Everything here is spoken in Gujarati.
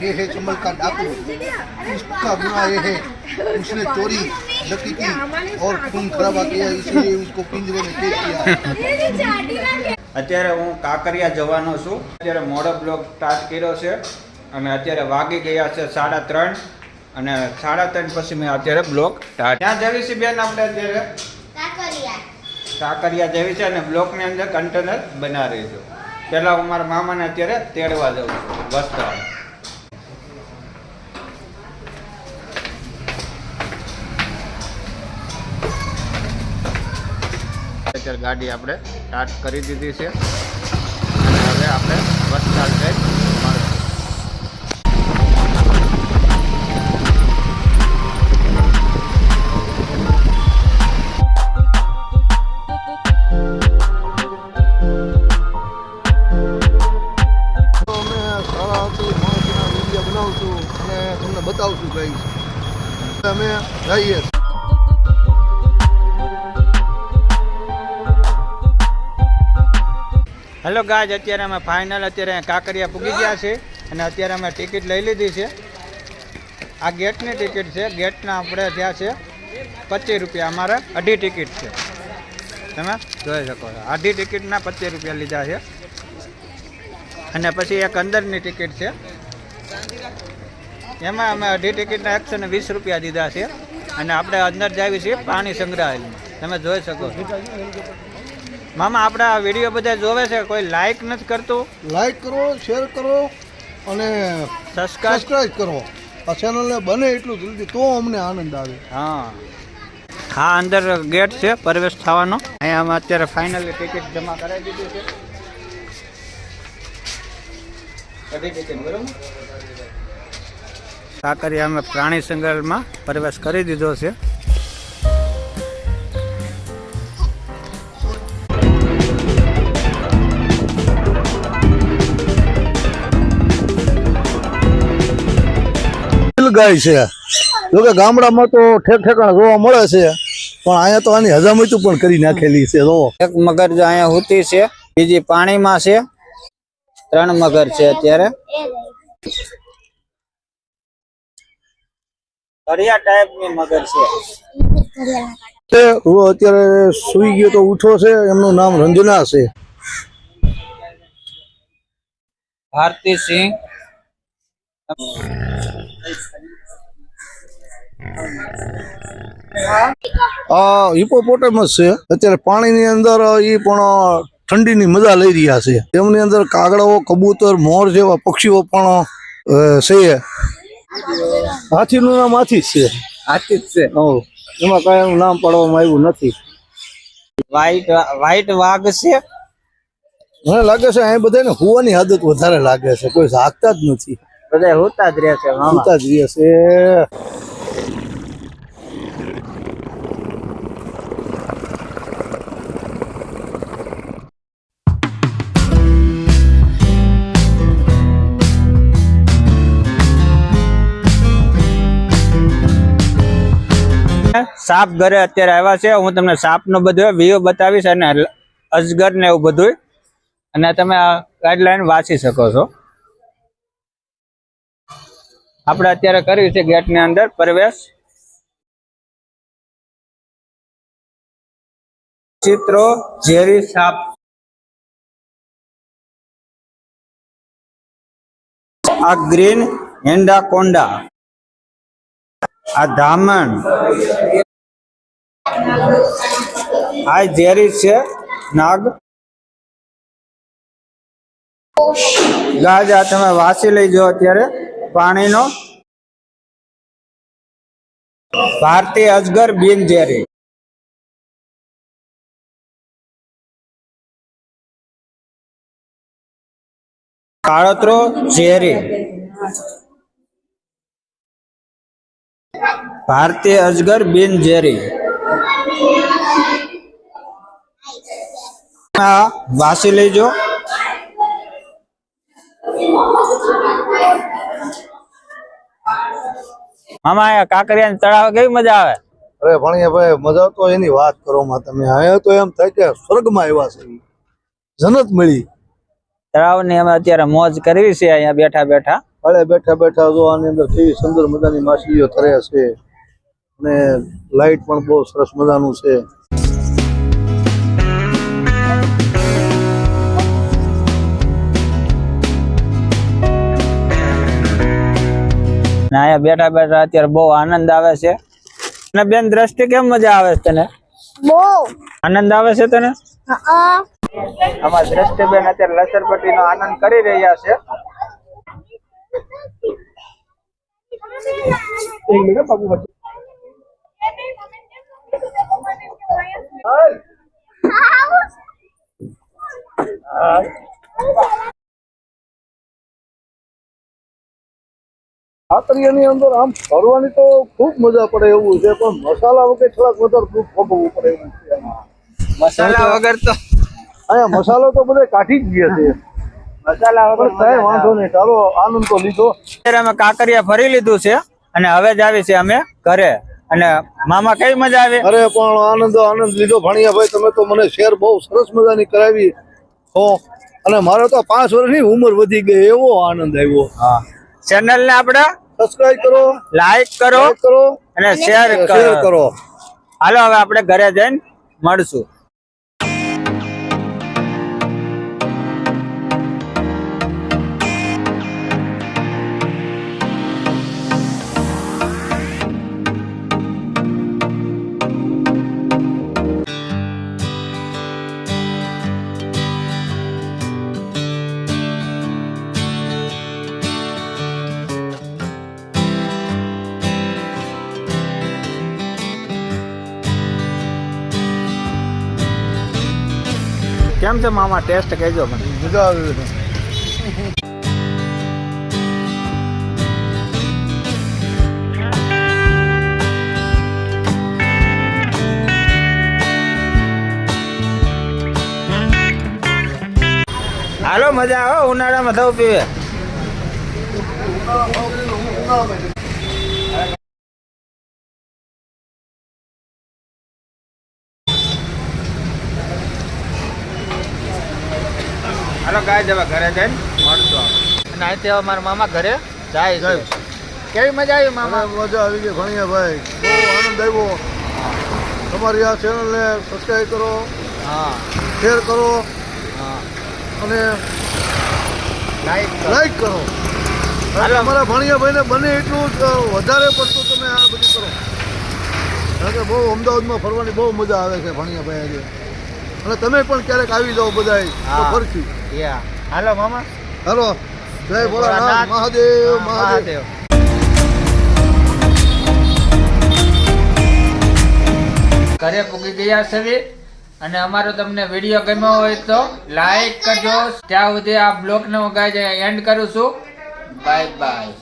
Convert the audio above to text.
ये है चंबल का डाकू इसका गुना ये है उसने चोरी डकी की और खून खराबा किया इसलिए उसको पिंजरे में कैद किया અત્યારે હું કાંકરિયા જવાનો છું અત્યારે મોડો બ્લોક સ્ટાર્ટ કર્યો છે અને અત્યારે વાગી ગયા છે સાડા ત્રણ અને સાડા ત્રણ પછી મેં અત્યારે બ્લોક સ્ટાર્ટ ક્યાં જવી છે બેન આપણે અત્યારે કાંકરિયા જેવી છે અને બ્લોકની અંદર કન્ટેનર બનાવી છું પહેલાં હું મારા મામાને અત્યારે તેડવા જાઉં છું વસ્ત્રાલ અત્યારે ગાડી આપણે સ્ટાર્ટ કરી દીધી છે. અને હવે આપણે વસ્ત્રાલ જઈ તમને બતાવશું કઈ અમે જઈએ હેલો ગાજ અત્યારે અમે ફાઇનલ અત્યારે કાંકરિયા પૂગી ગયા છે અને અત્યારે અમે ટિકિટ લઈ લીધી છે. આ ગેટની ટિકિટ છે. ગેટના આપણે ત્યાં છે પચીસ રૂપિયા. અમારે અઢી ટિકિટ છે. તમે? જોઈ શકો છો. અઢી ટિકિટના પચીસ રૂપિયા લીધા છે. અને પછી એક અંદરની ટિકિટ છે. એમાં અમે અઢી ટિકિટના એકસો ને વીસ રૂપિયા દીધા છે. અને આપણે અંદર જાવી છીએ પાણી સંગ્રહાલયમાં તમે જોઈ શકો છો. મામા આપણા વીડિયો બધા જોવે છે? કોઈ લાઈક નથી કરતું? લાઈક કરો શેર કરો અને સબસ્ક્રાઈબ કરો. આ ચેનલને બને એટલું જલ્દી તો અમને આનંદ આવે. હા. હા અંદર ગેટ છે પ્રવેશ થવાનો. અહીંયા અમે અત્યારે ફાઇનલી ટિકિટ જમા કરાવી દીધી છે. અઢી ટિકિટ બરોબર? કાંકરિયા અમે પ્રાણી સંગ્રહાલયમાં પ્રવેશ કરી દીધો છે. ગાય છે. જોકે ગામડામાં તો ઠેક ઠેકાણા જોવા મળે છે. પણ અહીંયા તો આની હજામતું પણ કરી નાખેલી છે જો. એક મગર જો અહીંયા હોતી છે બીજી પાણીમાં છે. ત્રણ મગર છે અત્યારે. ઘડિયા ટાઈપની મગર છે. તે હું અત્યારે સુઈ ગયો તો ઉઠો છે એમનું નામ રંજના છે. ભારતી સિંહ. હિપોપોટેમસ છે. અત્યારે પાણીની અંદર એ પણ ઠંડીની મજા લઈ રહ્યા છે. તેમની અંદર કાગડાઓ કબૂતર મોર જેવા પક્ષીઓ પણ છે. હાથીનું નામ હાથી જ છે. હાથી જ છે. હો એમાં કઈ એનું નામ પાડવામાં આવ્યું નથી. વ્હાઈટ વ્હાઈટ વાઘ છે? મને લાગે છે અહીં બધાને હોવાની આદત વધારે લાગે છે. કોઈ જાગતા જ નથી. બધા હોતા જ રહે છે હોતા જ રહે છે. સાપ ઘરે અત્યારે આવ્યા છે. હું તમને સાપનો બધો વ્યૂ બતાવીશ અને અજગર ને એવું બધું અને તમે આ ગાઈડલાઈન વાંચી શકો છો. આપણે અત્યારે કર્યું છે ગેટની અંદર પ્રવેશ. ચિત્રો ઝેરી સાપ. આ ગ્રીન હેન્ડા કોંડા આ ધામણ. આ ઝેરી છે, નાગ. ગાજ આ તમે વાસી લઈ અત્યારે પાણીનો. ભારતીય અજગર બિન ઝેરી. કાળતરો ઝેરી. ભારતીય અજગર બિન આ વાસી લેજો. મામા આ કાંકરિયા તળાવ કેવી મજા આવે? અરે ભણીએ ભાઈ મજા તો એની વાત કરો માં તમે. અહીંયા તો એમ થાય કે સ્વર્ગમાં આવ્યા છે. જનત મળી. તળાવની અમે અત્યારે મોજ કરવી છે અહીંયા બેઠા બેઠા. કાળે બેઠા બેઠા જો આની અંદર કેવી સુંદર મજાની માછલીઓ તરે છે. અને લાઈટ પણ બહુ સરસ મજાનું છે. ને અહીંયા બેઠા બેઠા અત્યારે બહુ આનંદ આવે છે. અને બેન દ્રષ્ટિ કેમ મજા આવે છે તને? બહુ. આનંદ આવે છે તને? હા. દ્રષ્ટિ બેન અત્યારે લસરપટ્ટી નો આનંદ કરી રહ્યા છે. કાતરિયાની અંદર આમ ફરવાની તો ખૂબ મજા પડે એવું છે પણ મસાલા વગર થોડાક વધારે દૂધ ભોગવવું પડે એવું છે મસાલા વગર તો અહીંયા મસાલો તો બધે કાઢી જ ગયા છે. મસાલા વગર કઈ વાંધો નહીં ચાલો આનંદ તો લીધો. અત્યારે અમે કાંકરિયા ફરી લીધું છે અને હવે જ આવી છે અમે ઘરે. અને મામા કઈ મજા આવે? અરે પણ આનંદ આનંદ લીધો. ભણિયા ભાઈ તમે તો મને શેર બહુ સરસ મજાની કરાવી હો અને મારે તો પાંચ વર્ષની ઉંમર વધી ગઈ એવો આનંદ આવ્યો. ચેનલ ને આપણે સબસ્ક્રાઇબ કરો. લાઈક કરો કરો. અને શેર કરો. હાલો હવે આપણે ઘરે જઈને મળશું. કેમ છે મામા? ટેસ્ટ કહેજો મને. મજા આવી. હાલો મજા આવે ઉનાળામાં થવું પીવે. હાલો ગાય જવા ઘરે જઈને મળશું અને અહીંથી હવે મારા મામા ઘરે જાય છે. કેવી મજા આવી મામા? મજા આવી ગઈ ભણિયા ભાઈ. બહુ આનંદ આવ્યો. તમારી આ ચેનલને સબસ્ક્રાઈબ કરો. હા. શેર કરો. હા. અને લાઈક લાઈક કરો. અમારા ભણિયા ભાઈને બને એટલું જ વધારે પડતું તમે આ બધું કરો. કારણ કે બહુ અમદાવાદમાં ફરવાની બહુ મજા આવે છે ભણિયા ભાઈ આજે. અને તમે પણ ક્યારેક આવી જાઓ બધાય તો ફરથી હાલો મામા. હાલો. જય ભોળાનાથ. મહાદેવ મહાદેવ. ઘરે પૂગી ગયા છે અને અમારો તમને વીડિયો ગમ્યો હોય તો લાઈક કરજો. ત્યાં સુધી આ બ્લોગને હું એન્ડ કરું છું. Bye bye